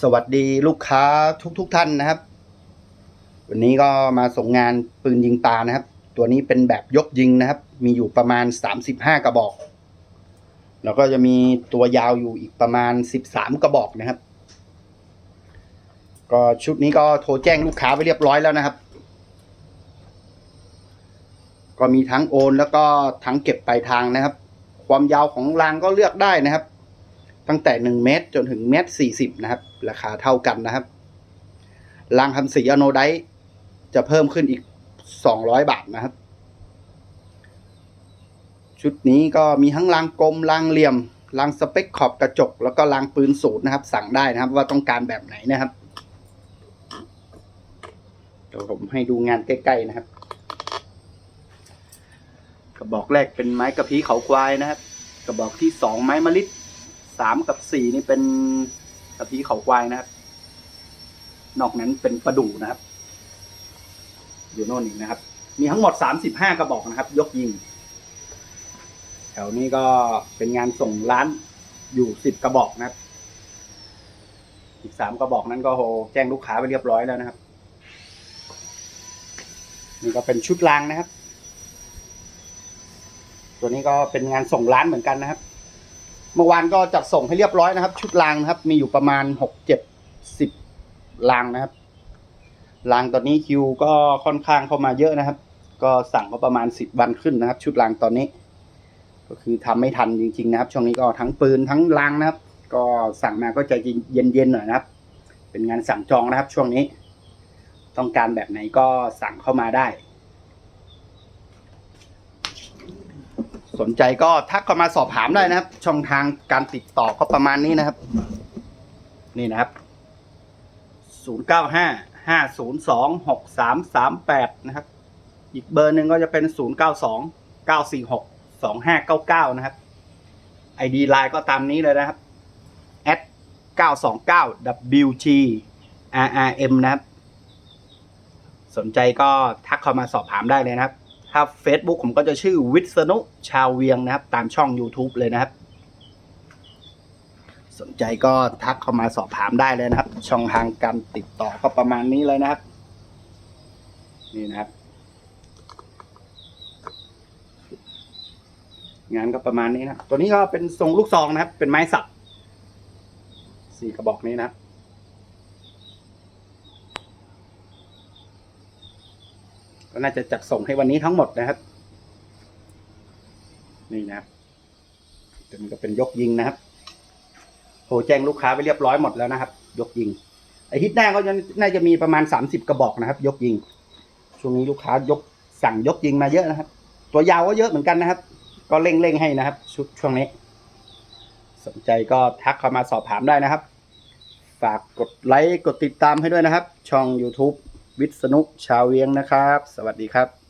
สวัสดีลูกค้าทุกๆทท่านนะครับ วันนี้ก็มาส่งงานปืนยิงปลานะครับ ตัวนี้เป็นแบบยกยิงนะครับ มีอยู่ประมาณ 35 กระบอก แล้วก็จะมีตัวยาวอยู่อีกประมาณ 13 กระบอกนะครับ ก็ชุดนี้ก็โทรแจ้งลูกค้าไปเรียบร้อยแล้วนะครับ ก็มีทั้งโอนแล้วก็ทั้งเก็บปลายทางนะครับ ความยาวของรางก็เลือกได้นะครับตั้งแต่หนึ่งเมตร จนถึงเมตรสี่สิบนะครับ ราคาเท่ากันนะครับรางทำสีอโนไดจะเพิ่มขึ้นอีกสองร้อยบาทนะครับ ชุดนี้ก็มีทั้งรางกลมรางเหลี่ยมรางสเปคขอบกระจก แล้วก็รางปืนสูตรนะครับ สั่งได้นะครับ ว่าต้องการแบบไหนนะครับเดี๋ยวผมให้ดูงานใกล้ๆนะครับ กระบอกแรกเป็นไม้กระพี้เขาควายนะครับ กระบอกที่สองไม้มะลิสามกับสี่นี่เป็น กะพี้เขาควายนะครับ นอกนั้นเป็นประดู่นะครับ อยู่โน่นอีกนะครับ มีทั้งหมดสามสิบห้ากระบอกนะครับ ยกยิง แถวนี้ก็เป็นงานส่งร้านอยู่สิบกระบอกนะครับ อีกสามกระบอกนั้นก็โหแจ้งลูกค้าไปเรียบร้อยแล้วนะครับ นี่ก็เป็นชุดรางนะครับ ตัวนี้ก็เป็นงานส่งร้านเหมือนกันนะครับ เมื่อวานก็จัดส่งให้เรียบร้อยนะครับ ชุดรางนะครับ มีอยู่ประมาณหกเจ็ดสิบรางนะครับรางตอนนี้คิวก็ค่อนข้างเข้ามาเยอะนะครับ ก็สั่งก็ประมาณสิบวันขึ้นนะครับ ชุดรางตอนนี้ ก็คือทำไม่ทันจริง ๆ นะครับ ช่วงนี้ก็ทั้งปืนทั้งรางนะครับ ก็สั่งมาก็จะเย็นๆหน่อยนะครับ เป็นงานสั่งจองนะครับ ช่วงนี้ ต้องการแบบไหนก็สั่งเข้ามาได้ สนใจก็ทักเข้ามาสอบถามได้นะครับ ช่องทางการติดต่อก็ประมาณนี้นะครับ นี่นะครับ 0 9 5 5 0 2 6 3 3 8 นะครับ อีกเบอร์หนึ่งก็จะเป็น 0 9 2 9 4 6 2 5 9 9 นะครับ ID Line ก็ตามนี้เลยนะครับ at 929 WG RRM นะครับ สนใจก็ทักเข้ามาสอบถามได้เลยนะครับ ถ้า Facebook ผมก็จะชื่อวิษณุชาวเวียงนะครับ ตามช่อง YouTube เลยนะครับ สนใจก็ทักเข้ามาสอบถามได้เลยนะครับ ช่องทางการติดต่อก็ประมาณนี้เลยนะครับ นี่นะครับ งานก็ประมาณนี้นะ ตัวนี้ก็เป็นทรงลูกซองนะครับ เป็นไม้สักสี่กระบอกนี้นะครับ ก็น่าจะจัดส่งให้วันนี้ทั้งหมดนะครับ นี่นะครับตันก็เป็นยกยิงนะครับโทรแจ้งลูกค้าไปเรียบร้อยหมดแล้วนะครับ ยกยิงไอฮิตหน้าก็น่าจะมีประมาณสามสิบกระบอกนะครับ ยกยิง ช่วงนี้ลูกค้ายกสั่งยกยิงมาเยอะนะครับ ตัวยาวก็เยอะเหมือนกันนะครับ ก็เร่งเร่งให้นะครับชุดช่วงนี้ สนใจก็ทักเข้ามาสอบถามได้นะครับ ฝากกดไลค์กดติดตามให้ด้วยนะครับ ช่อง YouTube วิษณุชาวเวียงนะครับ สวัสดีครับ